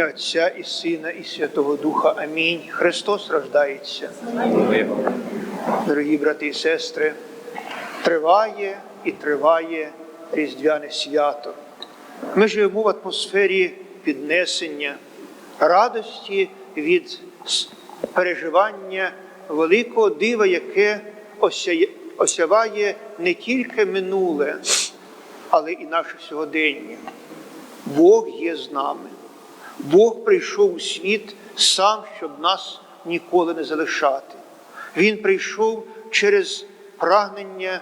Отця і Сина, і Святого Духа. Амінь. Христос рождається. Дорогі брати і сестри, триває і триває Різдвяне свято. Ми живемо в атмосфері піднесення, радості від переживання великого дива, яке осяває не тільки минуле, але і наше сьогодення. Бог є з нами. Бог прийшов у світ сам, щоб нас ніколи не залишати. Він прийшов через прагнення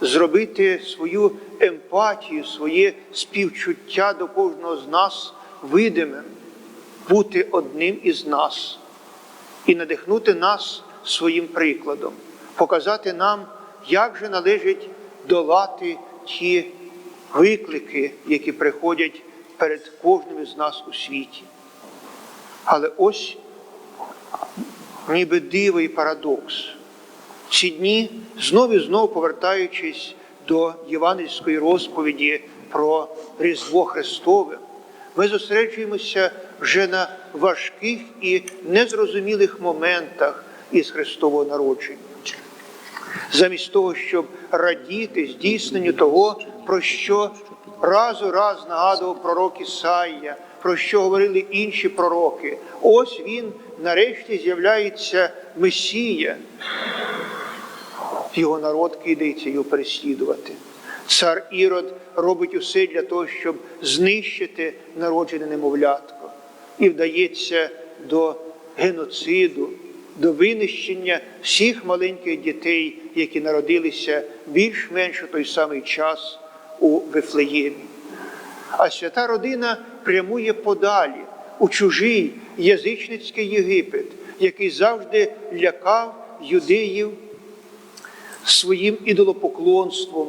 зробити свою емпатію, своє співчуття до кожного з нас видимим, бути одним із нас і надихнути нас своїм прикладом, показати нам, як же належить долати ті виклики, які приходять перед кожним із нас у світі. Але ось ніби диво і парадокс. Ці дні знов і знов повертаючись до євангельської розповіді про Різдво Христове, ми зосереджуємося вже на важких і незрозумілих моментах із Христового народження. Замість того, щоб радіти здійсненню того, про що раз у раз нагадував пророк Ісаїя, про що говорили інші пророки. Ось він нарешті з'являється Месія, його народ кидається його переслідувати. Цар Ірод робить усе для того, щоб знищити народжене немовлятко, і вдається до геноциду, до винищення всіх маленьких дітей, які народилися більш-менш у той самий час у Вифлеємі. А свята родина прямує подалі у чужий язичницький Єгипет, який завжди лякав юдеїв своїм ідолопоклонством,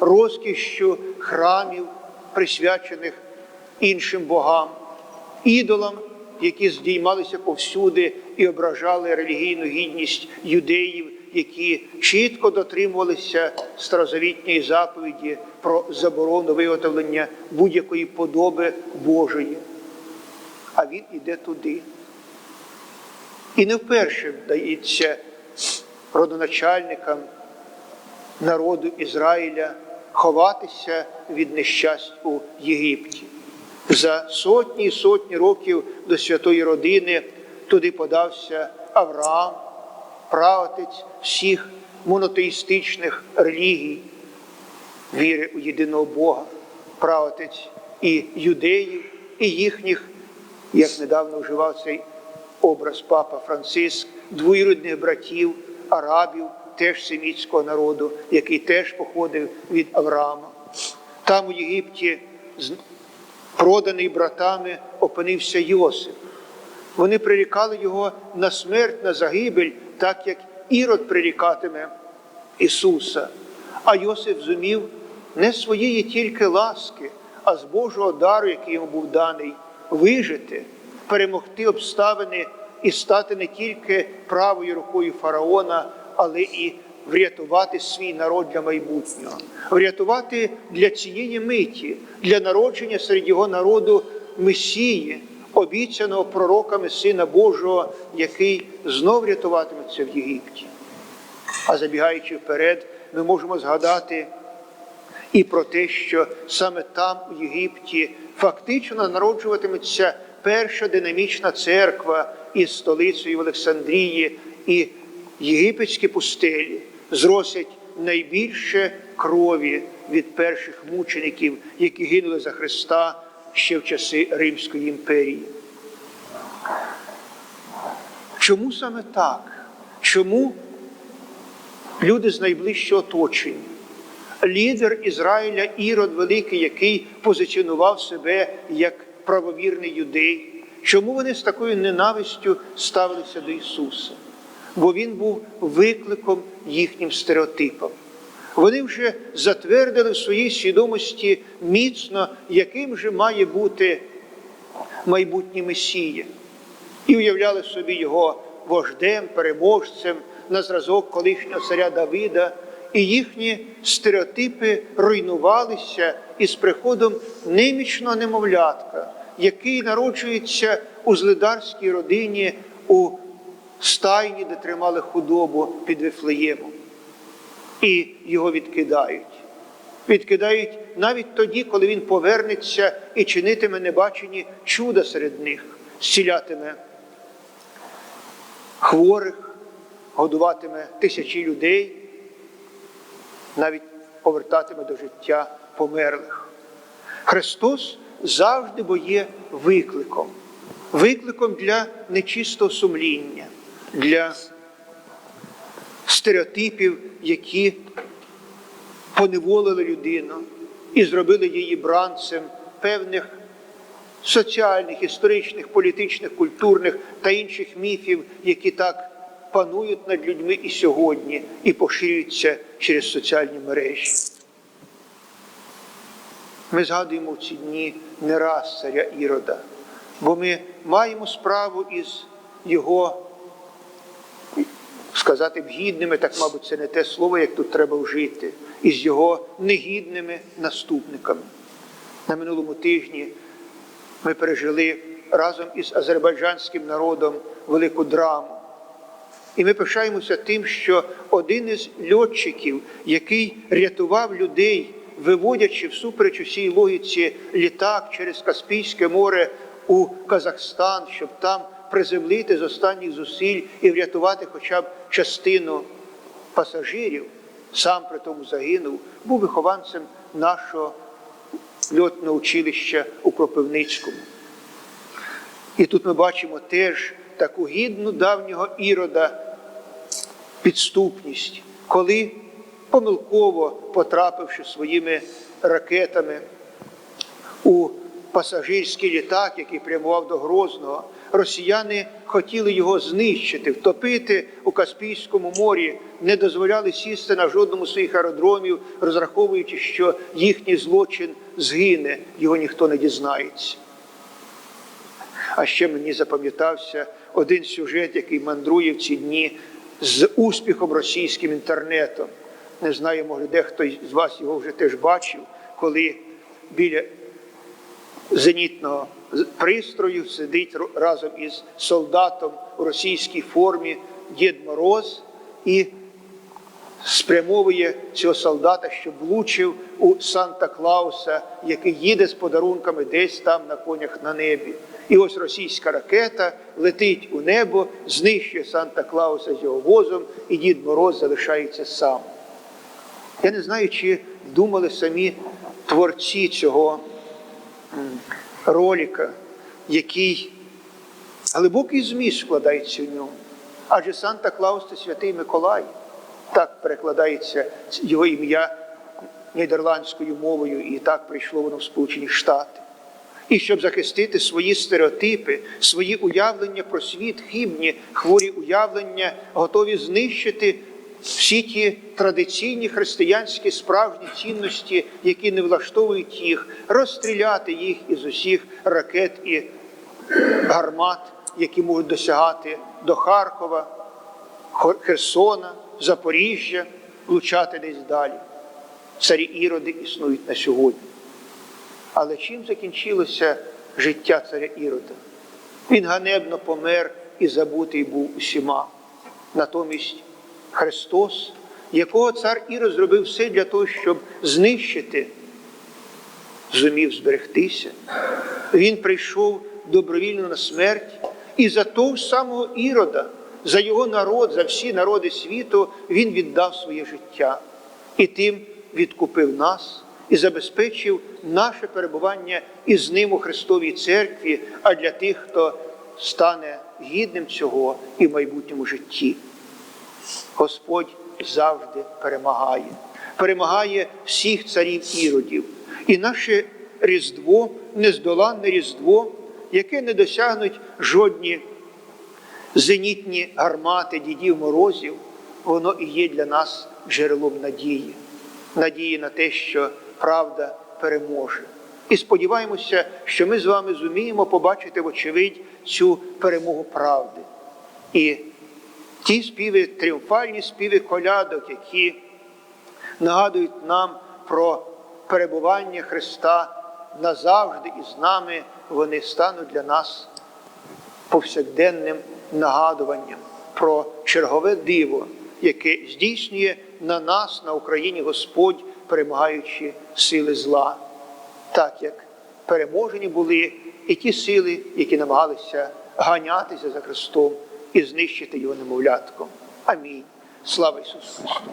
розкішшю храмів, присвячених іншим богам, ідолам, які здіймалися повсюди і ображали релігійну гідність юдеїв, які чітко дотримувалися старозавітньої заповіді про заборону виготовлення будь-якої подоби Божої. А він іде туди. І не вперше вдається родоначальникам народу Ізраїля ховатися від нещасть у Єгипті. За сотні і сотні років до святої родини туди подався Авраам, правотець всіх монотеїстичних релігій, віри у єдиного Бога, правотець і юдеїв, і їхніх, як недавно вживав цей образ папа Франциск, двоюрідних братів, арабів, теж семітського народу, який теж походив від Авраама. Там у Єгипті, проданий братами, опинився Йосип. Вони прирікали його на смерть, на загибель, так як Ірод прирікатиме Ісуса. А Йосип зумів не своєї тільки ласки, а з Божого дару, який йому був даний, вижити, перемогти обставини і стати не тільки правою рукою фараона, але і врятувати свій народ для майбутнього, врятувати для цієї миті, для народження серед його народу Месії, обіцяного пророками Сина Божого, який знов рятуватиметься в Єгипті. А забігаючи вперед, ми можемо згадати і про те, що саме там, у Єгипті, фактично народжуватиметься перша динамічна церква із столицею Олександрії, і єгипетські пустелі зросять найбільше крові від перших мучеників, які гинули за Христа ще в часи Римської імперії. Чому саме так? Чому люди з найближчого оточення? Лідер Ізраїля Ірод Великий, який позиціонував себе як правовірний юдей. Чому вони з такою ненавистю ставилися до Ісуса? Бо Він був викликом їхнім стереотипам. Вони вже затвердили в своїй свідомості міцно, яким же має бути майбутній Месія і уявляли собі його вождем, переможцем на зразок колишнього царя Давида, і їхні стереотипи руйнувалися із приходом немічного немовлятка, який народжується у злидарській родині у стайні, де тримали худобу під Вифлеємом. І його відкидають. Відкидають навіть тоді, коли він повернеться і чинитиме небачені чуда серед них, зцілятиме хворих, годуватиме тисячі людей, навіть повертатиме до життя померлих. Христос завжди бо є викликом, викликом для нечистого сумління, для стереотипів, які поневолили людину і зробили її бранцем певних соціальних, історичних, політичних, культурних та інших міфів, які так панують над людьми і сьогодні, і поширюються через соціальні мережі. Ми згадуємо в ці дні не раз царя Ірода, бо ми маємо справу із його, сказати б, гідними, так, мабуть, це не те слово, як тут треба вжити, із його негідними наступниками. На минулому тижні ми пережили разом із азербайджанським народом велику драму. І ми пишаємося тим, що один із льотчиків, який рятував людей, виводячи всупереч усій логіці літак через Каспійське море у Казахстан, щоб там приземлити з останніх зусиль і врятувати хоча б частину пасажирів, сам при тому загинув, був вихованцем нашого льотного училища у Кропивницькому. І тут ми бачимо теж таку гідну давнього ірода підступність, коли помилково потрапивши своїми ракетами у пасажирський літак, який прямував до Грозного, росіяни хотіли його знищити, втопити у Каспійському морі, не дозволяли сісти на жодному з своїх аеродромів, розраховуючи, що їхній злочин згине, його ніхто не дізнається. А ще мені запам'ятався один сюжет, який мандрує в ці дні з успіхом російським інтернетом. Не знаю, може, дехто з вас його вже теж бачив, коли біля зенітного пристрою сидить разом із солдатом у російській формі Дід Мороз і спрямовує цього солдата, щоб влучив у Санта Клауса, який їде з подарунками десь там на конях на небі. І ось російська ракета летить у небо, знищує Санта Клауса з його возом, і Дід Мороз залишається сам. Я не знаю, чи думали самі творці цього ролика, який глибокий зміст вкладається в ньому. Адже Санта Клаус це святий Миколай. Так перекладається його ім'я нідерландською мовою, і так прийшло воно в Сполучені Штати. І щоб захистити свої стереотипи, свої уявлення про світ, хибні, хворі уявлення, готові знищити всі ті традиційні християнські справжні цінності, які не влаштовують їх, розстріляти їх із усіх ракет і гармат, які можуть досягати до Харкова, Херсона, Запоріжжя, влучати десь далі. Царі іроди існують на сьогодні. Але чим закінчилося життя царя Ірода? Він ганебно помер і забутий був усіма. Натомість Христос, якого цар Ірод зробив все для того, щоб знищити, зумів зберегтися. Він прийшов добровільно на смерть, і за того самого Ірода, за його народ, за всі народи світу, він віддав своє життя і тим відкупив нас і забезпечив наше перебування із ним у Христовій церкві, а для тих, хто стане гідним цього і в майбутньому житті. Господь завжди перемагає, перемагає всіх царів іродів. І наше Різдво, нездоланне Різдво, яке не досягнуть жодні зенітні гармати дідів морозів, воно і є для нас джерелом надії, надії на те, що правда переможе. І сподіваємося, що ми з вами зуміємо побачити, вочевидь, цю перемогу правди. І ті співи, тріумфальні співи колядок, які нагадують нам про перебування Христа назавжди із нами, вони стануть для нас повсякденним нагадуванням про чергове диво, яке здійснює на нас, на Україні Господь, перемагаючи сили зла, так як переможені були і ті сили, які намагалися ганятися за Христом і знищити його немовлятком. Амінь. Слава Ісусу Христу!